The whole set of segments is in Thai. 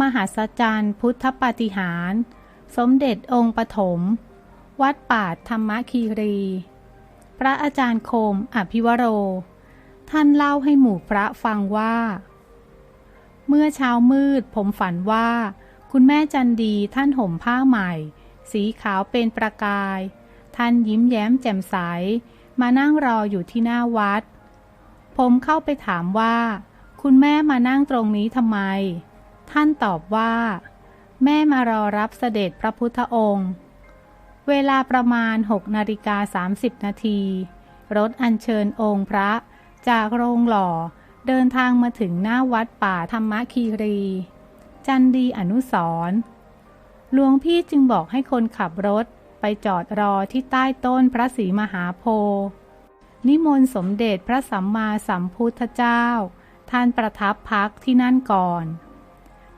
มหัศจรรย์พุทธปาฏิหาร สมเด็จองค์ปฐม วัดป่าธรรมคีรี พระอาจารย์โคมอภิวโร ท่านเล่าให้หมู่พระฟังว่า เมื่อเช้ามืดผมฝันว่า คุณแม่จันดีท่านห่มผ้าใหม่ สีขาวเป็นประกาย ท่านยิ้มแย้มแจ่มใส มานั่งรออยู่ที่หน้าวัด ผมเข้าไปถามว่า คุณแม่มานั่งตรงนี้ทำไม ท่านตอบว่า แม่มารอรับเสด็จพระพุทธองค์ เวลาประมาณ6นาฬิกา30 นาที รถอัญเชิญองค์พระจากโรงหล่อเดินทางมาถึงหน้าวัดป่าธรรมคีรี จันดีอนุสร์หลวงพี่จึงบอกให้คนขับรถไปจอดรอที่ใต้ต้นพระศรีมหาโพธิ์นิมนต์สมเด็จพระสัมมาสัมพุทธเจ้า ท่านประทับพักที่นั่นก่อน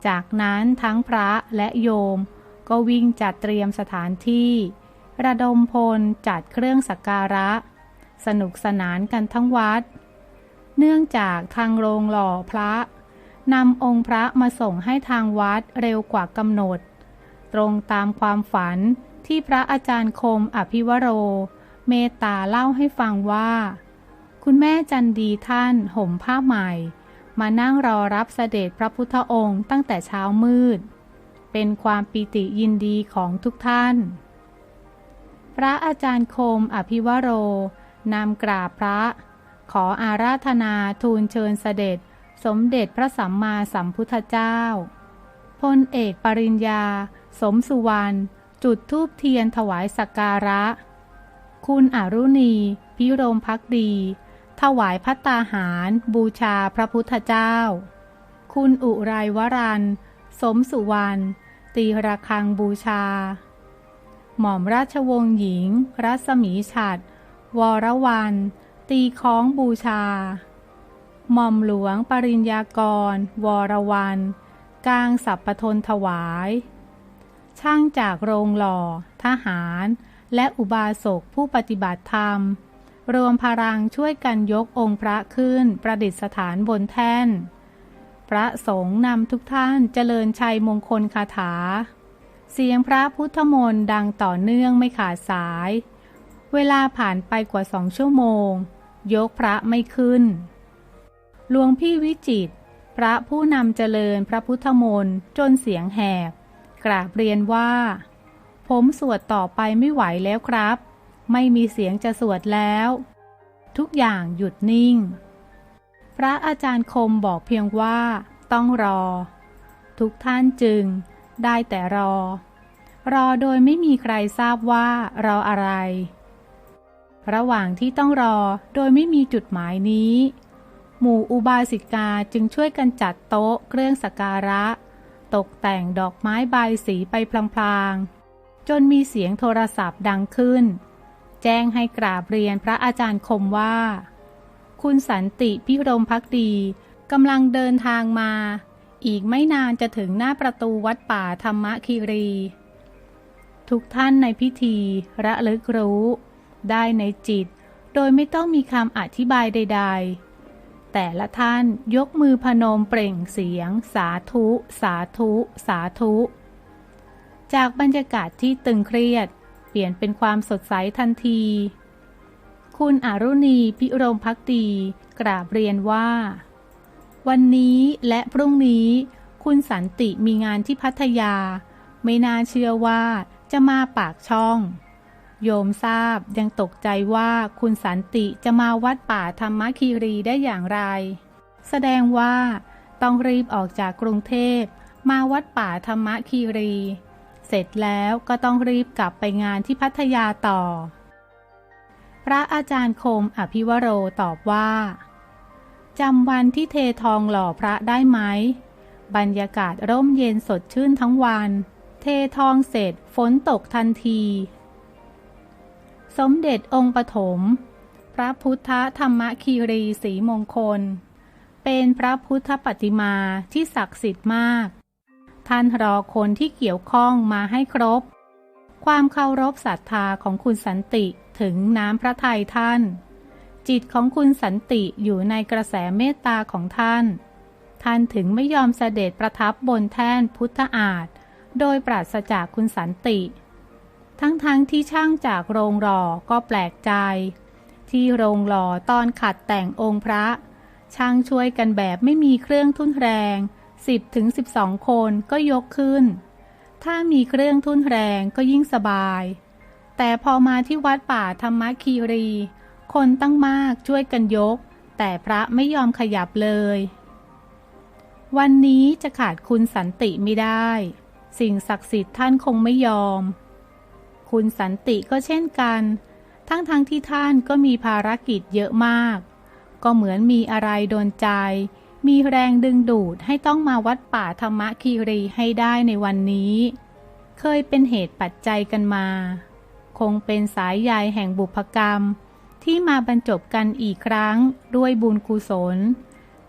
จากนั้นทั้งพระและโยม ก็วิ่งจัดเตรียมสถานที่ ระดมพลจัดเครื่องสักการะ สนุกสนานกันทั้งวัด เนื่องจากทางโรงหล่อพระนำองค์พระมาส่งให้ทางวัดเร็วกว่ากำหนด ตรงตามความฝันที่พระอาจารย์คมอภิวโร เมตตาเล่าให้ฟังว่า คุณแม่จันดีท่านห่มผ้าใหม่ มานั่งรอรับเสด็จพระพุทธองค์ตั้งแต่เช้ามืด เป็นความปิติยินดีของทุกท่าน พระอาจารย์คมอภิวโร นำกราบพระ ขออาราธนาทูลเชิญเสด็จ สมเด็จพระสัมมาสัมพุทธเจ้า พลเอกปริญญา สมสุวรรณ จุดทูบเทียนถวายสักการะ คุณอรุณี พิโรมพักดี ถวายพัตตาหาร บูชาพระพุทธเจ้า คุณอุไรวรันสมสุวรรณตีระฆังบูชา หม่อมราชวงศ์หญิง รัศมีฉัดวรวันตีคล้องบูชา หม่อมหลวงปริญญากร วรวันกลางสัพปทนถวาย ช่างจากโรงหล่อ ทหาร และอุบาสกผู้ปฏิบัติธรรม รวมพลังช่วยกันยกองค์พระขึ้นประดิษฐานบนแท่น พระสงฆ์นำทุกท่านเจริญชัยมงคลคาถา เสียงพระพุทธมนต์ดังต่อเนื่องไม่ขาดสาย เวลาผ่านไปกว่าสองชั่วโมง ยกพระไม่ขึ้น หลวงพี่วิจิต พระผู้นำเจริญพระพุทธมนต์จนเสียงแหบ กราบเรียนว่า ผมสวดต่อไปไม่ไหวแล้วครับ ไม่มีเสียงจะสวดแล้ว ทุกอย่างหยุดนิ่ง พระอาจารย์คมบอกเพียงว่าต้องรอ ทุกท่านจึงได้แต่รอ รอโดยไม่มีใครทราบว่ารออะไร ระหว่างที่ต้องรอโดยไม่มีจุดหมายนี้ หมู่อุบาสิกาจึงช่วยกันจัดโต๊ะเครื่องสักการะ ตกแต่งดอกไม้ใบสีไปพลางๆจนมีเสียงโทรศัพท์ดังขึ้น แจ้งให้กราบเรียนพระอาจารย์คมว่า คุณสันติพิรมพักดีกำลังเดินทางมา อีกไม่นานจะถึงหน้าประตูวัดป่าธรรมคีรี ทุกท่านในพิธีระลึกรู้ ได้ในจิต โดยไม่ต้องมีคำอธิบายใด ๆ แต่ละท่านยกมือพนมเปล่งเสียง สาธุ สาธุ สาธุ จากบรรยากาศที่ตึงเครียด ปลี่ยนเป็นความสดใสทันที คุณอรุณีพิรมพักดีกราบเรียนว่า วันนี้และพรุ่งนี้ คุณสันติมีงานที่พัทยา ไม่น่าเชื่อว่าจะมาปากช่อง โยมทราบยังตกใจว่าคุณสันติจะมาวัดป่าธรรมคีรีได้อย่างไร แสดงว่าต้องรีบออกจากกรุงเทพมาวัดป่าธรรมคีรี ร็จแล้วก็ต้องรีบกลับไปงานที่พัทยาต่อ พระอาจารย์คมอภิวโรตอบว่าจำวันที่เททองหล่อพระได้ไหม บรรยากาศร่มเย็นสดชื่นทั้งวัน เททองเสร็จฝนตกทันที สมเด็จองค์ปฐม พระพุทธธรรมคีรีสีมงคล เป็นพระพุทธปฏิมาที่ศักดิ์สิทธิ์มาก ท่านรอคนที่เกี่ยวข้องมาให้ครบ ความเคารพศรัทธาของคุณสันติถึงน้ำพระทัยท่าน จิตของคุณสันติอยู่ในกระแสเมตตาของท่าน ท่านถึงไม่ยอมเสด็จประทับบนแท่นพุทธอาฏโดยปราศจากคุณสันติ ทั้งๆทที่ช่างจากโรงหล่อก็แปลกใจ ที่โรงหล่อตอนขัดแต่งองค์พระ ช่างช่วยกันแบบไม่มีเครื่องทุ่นแรง 10ถึง12 คนก็ยกขึ้น ถ้ามีเครื่องทุ่นแรงก็ยิ่งสบาย แต่พอมาที่วัดป่าธรรมคีรี คนตั้งมากช่วยกันยก แต่พระไม่ยอมขยับเลย วันนี้จะขาดคุณสันติไม่ได้ สิ่งศักดิ์สิทธิ์ท่านคงไม่ยอม คุณสันติก็เช่นกัน ทั้งทางที่ท่านก็มีภารกิจเยอะมาก ก็เหมือนมีอะไรโดนใจ มีแรงดึงดูดให้ต้องมาวัดป่าธรรมคีรีให้ได้ในวันนี้ เคยเป็นเหตุปัจจัยกันมา คงเป็นสายใยแห่งบุพกรรม ที่มาบรรจบกันอีกครั้งด้วยบุญกุศล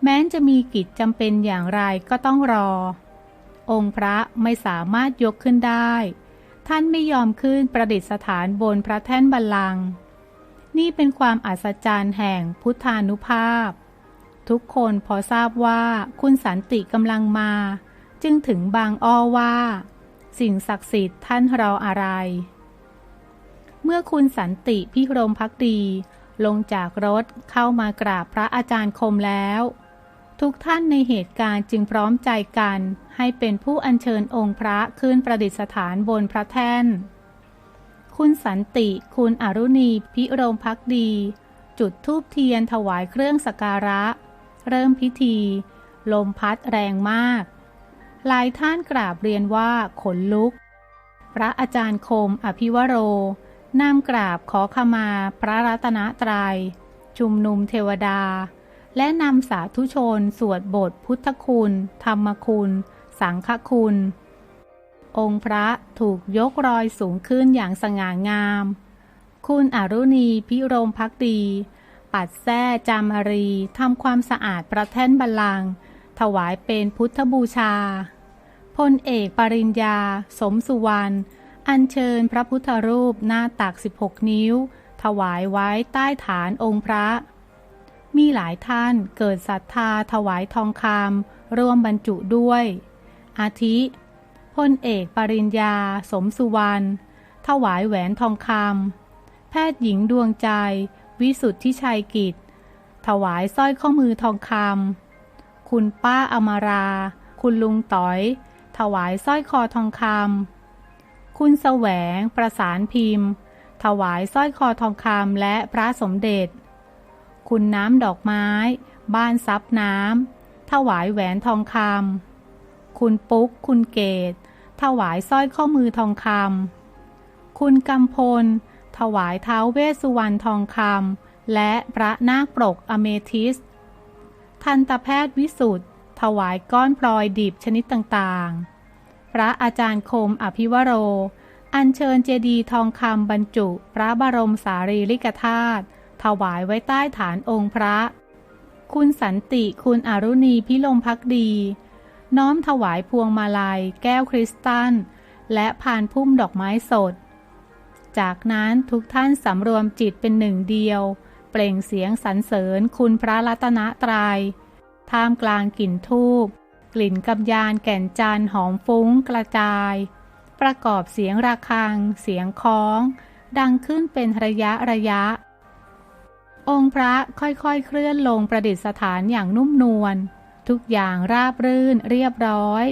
แม้จะมีกิจจำเป็นอย่างไรก็ต้องรอ องค์พระไม่สามารถยกขึ้นได้ ท่านไม่ยอมขึ้นประดิษฐานบนพระแท่นบัลลังก์นี่เป็นความอัศจรรย์แห่งพุทธานุภาพ ทุกคนพอทราบว่าคุณสันติกำลังมา จึงถึงบางอ้อว่า สิ่งศักดิ์สิทธิ์ท่านรออะไร เมื่อคุณสันติพิรมพักดี ลงจากรถเข้ามากราบพระอาจารย์คมแล้ว ทุกท่านในเหตุการณ์จึงพร้อมใจกันให้เป็นผู้อัญเชิญองค์พระขึ้นประดิษฐานบนพระแท่น คุณสันติ คุณอรุณี พิรมพักดี จุดธูปเทียนถวายเครื่องสักการะ เริ่มพิธี ลมพัดแรงมาก หลายท่านกราบเรียนว่าขนลุก พระอาจารย์คมอภิวโรนำกราบขอขมาพระรัตนตรยัยชุมนุมเทวดา และนำสาธุชน สวดบทพุทธคุณ ธรรมคุณ สังฆคุณ องค์พระถูกยกรอยสูงขึ้นอย่างสง่างาม คุณอรุณีพิรมพักดี ปัดแท้จามรีทำความสะอาดประแท่นบัลลังก์ถวายเป็นพุทธบูชา พลเอกปริญญา สมสุวรรณ อัญเชิญพระพุทธรูปหน้าตัก 16 นิ้ว ถวายไว้ใต้ฐานองค์พระ มีหลายท่านเกิดศรัทธาถวายทองคำร่วมบรรจุด้วย อาทิ พลเอกปริญญา สมสุวรรณ ถวายแหวนทองคำแพทย์หญิงดวงใจ วิสุทธิชัยกิจ ถวายสร้อยข้อมือทองคำคุณป้าอมารา คุณลุงต๋อย ถวายสร้อยคอทองคำคุณแสวง ประสานพิมพ์ ถวายสร้อยคอทองคำและพระสมเด็จ คุณน้ำดอกไม้ บ้านซับน้ำถวายแหวนทองคำคุณปุ๊ก คุณเกต ถวายสร้อยข้อมือทองคำคุณกำพล ถวายเท้าเวสสุวรรณทองคำและพระนาคปรกอเมทิส ทันตแพทย์วิสุทธ์ถวายก้อนพลอยดิบชนิดต่างๆ พระอาจารย์คมอภิวโร อัญเชิญเจดีย์ทองคำบรรจุพระบรมสารีริกธาตุถวายไว้ใต้ฐานองค์พระ คุณสันติคุณอรุณีพิลมพักดี น้อมถวายพวงมาลัย แก้วคริสตัลและพานพุ่มดอกไม้สด จากนั้นทุกท่านสำรวมจิตเป็นหนึ่งเดียว เปล่งเสียงสรรเสริญคุณพระรัตนตรยัยท่ามกลางกลิ่นทูบกลิ่นกำยานแก่นจันหอมฟุ้งกระจาย ประกอบเสียงระฆัง เสียงคล้อง ดังขึ้นเป็นระยะระยะ องค์พระค่อยๆเคลื่อนลงประดิษฐานอย่างนุ่มนวลทุกอย่างราบรื่นเรียบร้อย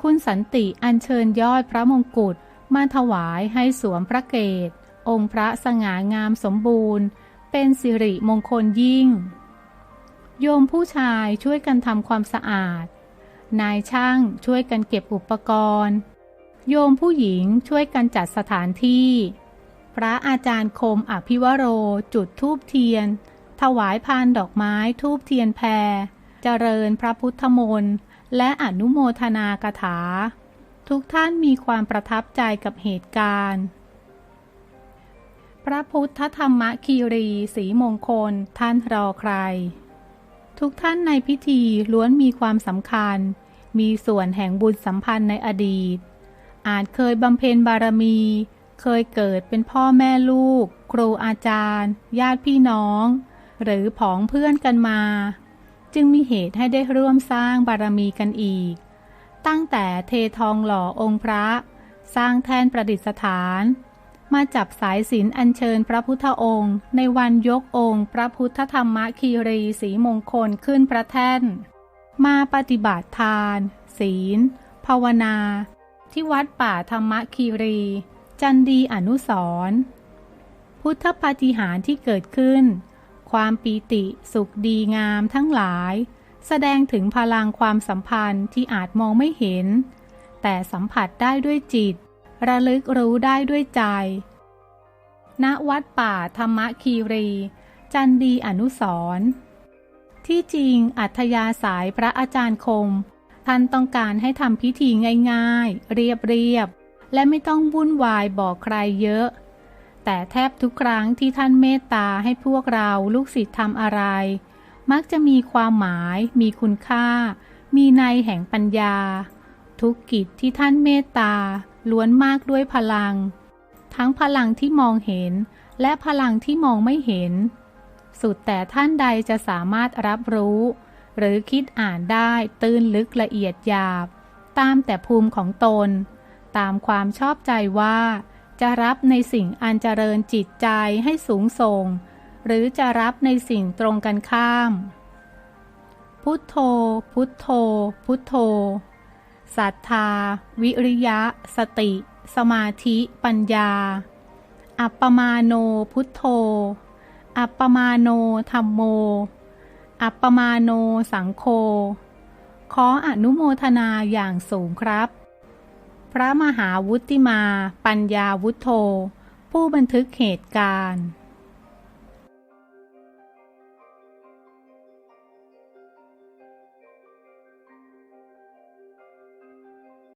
คุณสันติอัญเชิญยอดพระมงกุฎ มาถวายให้สวมพระเกศองค์พระสง่างามสมบูรณ์ เป็นสิริมงคลยิ่ง โยมผู้ชายช่วยกันทำความสะอาด นายช่างช่วยกันเก็บอุปกรณ์ โยมผู้หญิงช่วยกันจัดสถานที่ พระอาจารย์คมอภิวโรจุดทูบเทียน ถวายพานดอกไม้ทูบเทียนแพร เจริญพระพุทธมนต์และอนุโมทนากถา ทุกท่านมีความประทับใจกับเหตุการณ์ พระพุทธธรรมคีรีสีมงคล ท่านรอใคร ทุกท่านในพิธีล้วนมีความสำคัญ มีส่วนแห่งบุญสัมพันธ์ในอดีต อาจเคยบำเพ็ญบารมี เคยเกิดเป็นพ่อแม่ลูก ครูอาจารย์ ญาติพี่น้อง หรือผองเพื่อนกันมา จึงมีเหตุให้ได้ร่วมสร้างบารมีกันอีก ตั้งแต่เททองหล่อองค์พระ สร้างแทนประดิษฐาน มาจับสายสิญจนอัญเชิญพระพุทธองค์ ในวันยกองค์ พระพุทธธรรมคีรีสีมงคลขึ้นพระแท่น มาปฏิบัติทาน ศีล ภาวนา ที่วัดป่าธรรมคีรี จันดีอนุสรณ์พุทธปฏิหารที่เกิดขึ้น ความปีติสุขดีงามทั้งหลาย แสดงถึงพลังความสัมพันธ์ที่อาจมองไม่เห็น แต่สัมผัสได้ด้วยจิต ระลึกรู้ได้ด้วยใจ ณ วัดป่าธรรมคีรี จันดีอนุสรที่จริงอัธยาสายพระอาจารย์คม ท่านต้องการให้ทำพิธีง่ายๆ เรียบๆและไม่ต้องวุ่นวายบอกใครเยอะ แต่แทบทุกครั้งที่ท่านเมตตาให้พวกเราลูกศิษย์ทำอะไร มักจะมีความหมาย มีคุณค่า มีในแห่งปัญญา ทุกกิจที่ท่านเมตตา ล้วนมากด้วยพลัง ทั้งพลังที่มองเห็น และพลังที่มองไม่เห็น สุดแต่ท่านใดจะสามารถรับรู้ หรือคิดอ่านได้ตื้นลึกละเอียดหยาบ ตามแต่ภูมิของตน ตามความชอบใจว่า จะรับในสิ่งอันเจริญจิตใจให้สูงส่ง หรือจะรับในสิ่งตรงกันข้าม พุทโธ พุทโธ พุทโธศรัทธา วิริยะ สติ สมาธิ ปัญญา อัปปมาโนพุทโธ อัปปมาโนธรรมโม อัปปมาโนสังโฆขออนุโมทนาอย่างสูงครับ พระมหาวุติมา ปัญญาวุฒโธ ผู้บันทึกเหตุการณ์